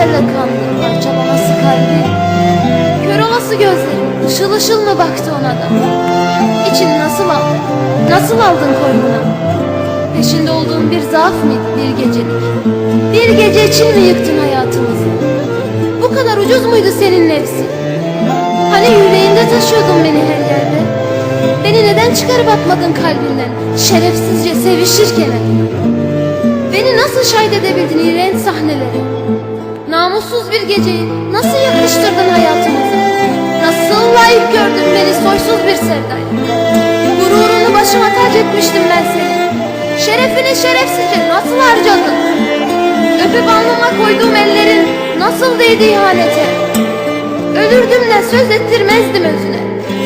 gözlerle kandı. Parçalaması kalbi. Kör olası gözleri ışıl ışıl mı baktı ona da? İçini nasıl aldın? Nasıl aldın koynuna? Peşinde olduğun bir zaaf mıydı? Bir gecelik. Bir gece için mi yıktın hayatımızı? Bu kadar ucuz muydu senin nefsin? Hani yüreğinde taşıyordun beni her yerde? Beni neden çıkarıp atmadın kalbinden? Şerefsizce sevişirken. Beni nasıl şahit edebildin iğrenç Namussuz bir geceyi nasıl yakıştırdın hayatımıza? Nasıl layık gördün beni soysuz bir sevdaya? Gururunu başıma tac etmiştim ben seni Şerefini şerefsizce nasıl harcadın Öpüp alnıma koyduğum ellerin nasıl değdi ihanete? Ölürdüm de söz ettirmezdim özüne.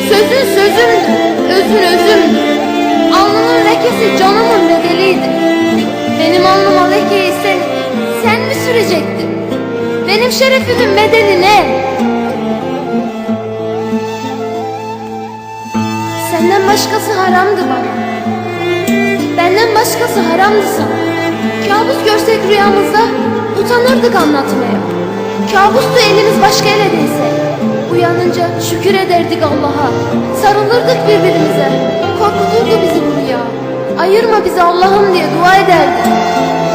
Sözün sözümdü, özün özümdü. Alnımın lekesi canımın bedeliydi Benim şerefimin bedeli ne? Senden başkası haramdı bana. Benden başkası haramdı sana. Kabus görsek rüyamızda utanırdık anlatmaya. Kabustu elimiz başka ele değse Uyanınca şükür ederdik Allah'a. Sarılırdık birbirimize. Korkuturdu bizi bu rüya. Ayırma bizi Allah'ım diye dua ederdik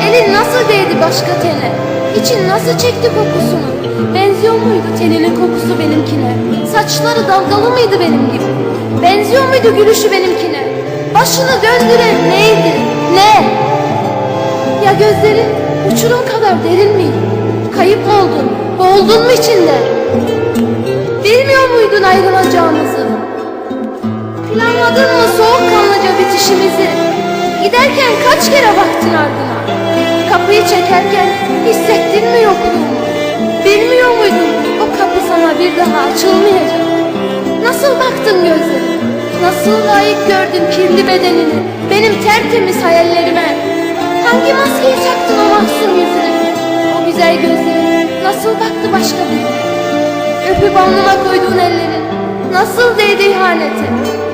Elin nasıl değdi başka tene İçin nasıl çekti kokusunu? Benziyor muydu teninin kokusu benimkine? Saçları dalgalı mıydı benim gibi? Benziyor muydu gülüşü benimkine? Başını döndüren neydi? Ne? Ya gözlerin uçurum kadar derin miydi Kayıp oldun. Boğuldun mu içinde? Bilmiyor muydun ayrılacağımızı? Planladın mı soğukkanlıca bitişimizi? Giderken kaç kere baktın ardına Kapıyı çekerken hissettin mi yokluğumu Bilmiyor muydun? O kapı sana bir daha açılmayacak. Nasıl baktın gözlerine Nasıl layık gördün kirli bedenini? Benim tertemiz hayallerime. Hangi maskeyi taktın o mahzun yüzüne? O güzel gözlerin Nasıl baktı başka birine Öpüp alnıma koyduğun ellerin Nasıl değdi ihanete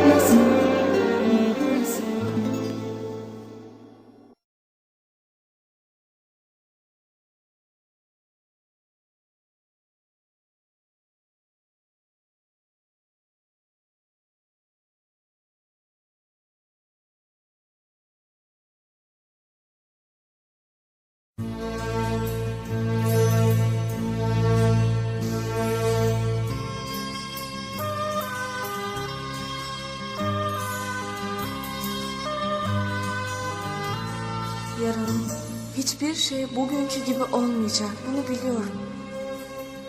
hiçbir şey bugünkü gibi olmayacak. Bunu biliyorum.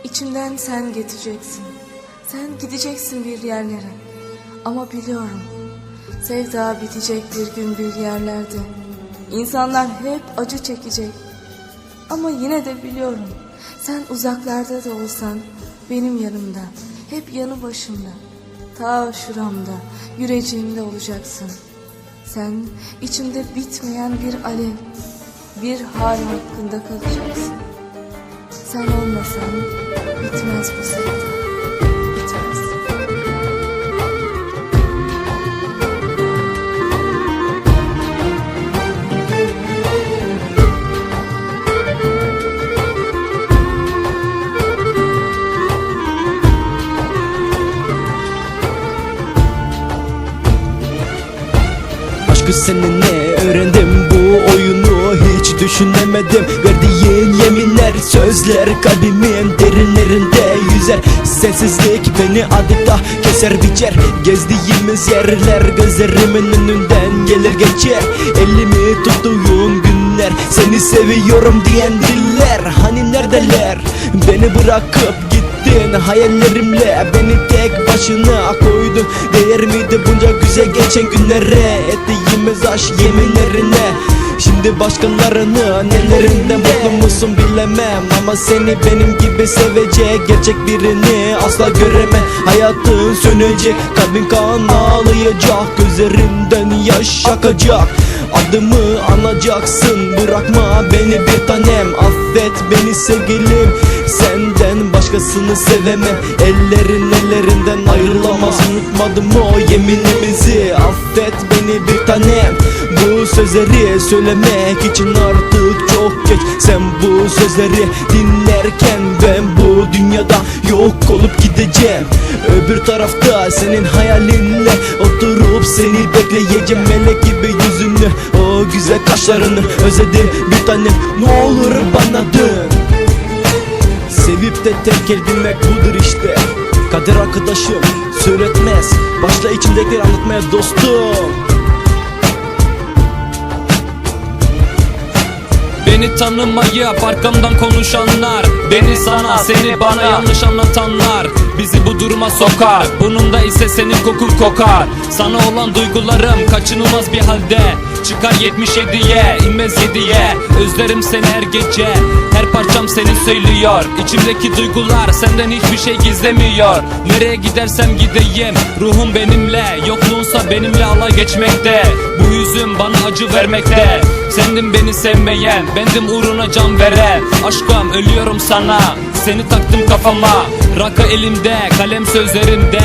İçimden sen geçeceksin. Sen gideceksin bir yerlere. Ama biliyorum. Sevda bitecek bir gün bir yerlerde. İnsanlar hep acı çekecek. Ama yine de biliyorum. Sen uzaklarda da olsan benim yanımda. Hep yanı başımda. Ta şuramda, yüreğimde olacaksın. Sen içimde bitmeyen bir alev, bir hal hakkında kalacaksın. Sen olmasan bitmez bu sevda. Aşkı seninle öğrendim bu oyunu düşünemedim. Verdiğin yeminler sözler kalbimin derinlerinde yüzer. Sensizlik beni adeta keser biçer. Gezdiğimiz yerler gözlerimin önünden gelir geçer. Elimi tuttuğun günler seni seviyorum diyen diller Hani neredeler? Beni bırakıp gittin hayallerimle Beni tek başına koydun. Değer miydi bunca güzel geçen günlere? Ettiğimiz aşk yeminlerine Şimdi başkalarını nelerinden mutlu musun bilemem. Ama seni benim gibi sevecek gerçek birini asla göremem. Hayatın sönecek kalbin kan ağlayacak Gözlerinden yaş akacak. Adımı anacaksın bırakma beni bir tanem. Affet beni sevgilim senden başkasını sevemem. Ellerin ellerinden ayrılamaz unutmadım o yeminimizi. Affet beni bir tanem sözleri söylemek için artık çok geç. Sen bu sözleri dinlerken ben bu dünyada yok olup gideceğim. Öbür tarafta senin hayalinle oturup seni bekleyeceğim. Melek gibi yüzünü o güzel kaşlarını özledim. Bir tanem ne olur bana dön. Sevip de terk edilmek budur işte. Kader arkadaşım söyletmez. Başla içindekileri anlatmaya dostum Beni tanımayıp arkamdan konuşanlar. Beni sana seni bana yanlış anlatanlar. Bizi bu duruma sokar. Bunun da ise senin kokun kokar. Sana olan duygularım kaçınılmaz bir halde Çıkar 77'ye inmez 7'ye Özlerim seni her gece Her parçam seni söylüyor. İçimdeki duygular senden hiçbir şey gizlemiyor. Nereye gidersem gideyim Ruhum benimle. Yokluğunsa benimle alay geçmekte. Bu yüzüm bana acı vermekte. Sendin beni sevmeyen Bendim uğruna can veren. Aşkım ölüyorum sana. Seni taktım kafama Rakı elimde Kalem sözlerimde.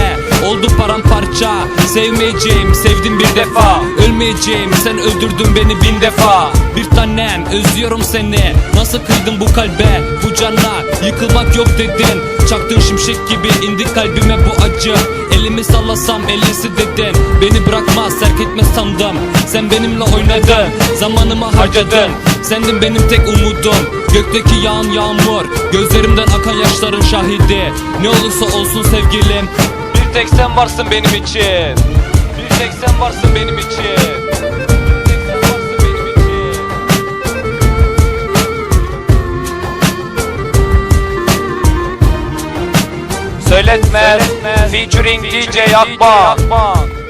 Oldu paramparça Sevmeyeceğim Sevdim bir defa. Ölmeyeceğim Sen öldürdün beni bin defa. Bir tanem Özlüyorum seni. Nasıl kıydın bu kalbe Bu cana Yıkılmak yok dedin Çaktın şimşek gibi indi kalbime bu acı. Elimi sallasam ellisi dedin Beni bırakmaz terk etmez sandım Sen benimle oynadın Zamanımı harcadın. Sendin benim tek umudum Gökteki yağan yağmur. Gözlerimden akan yaşların şahidi. Ne olursa olsun sevgilim Bir tek sen varsın benim için. Bir tek sen varsın benim için Söyletmez, featuring DJ Akban.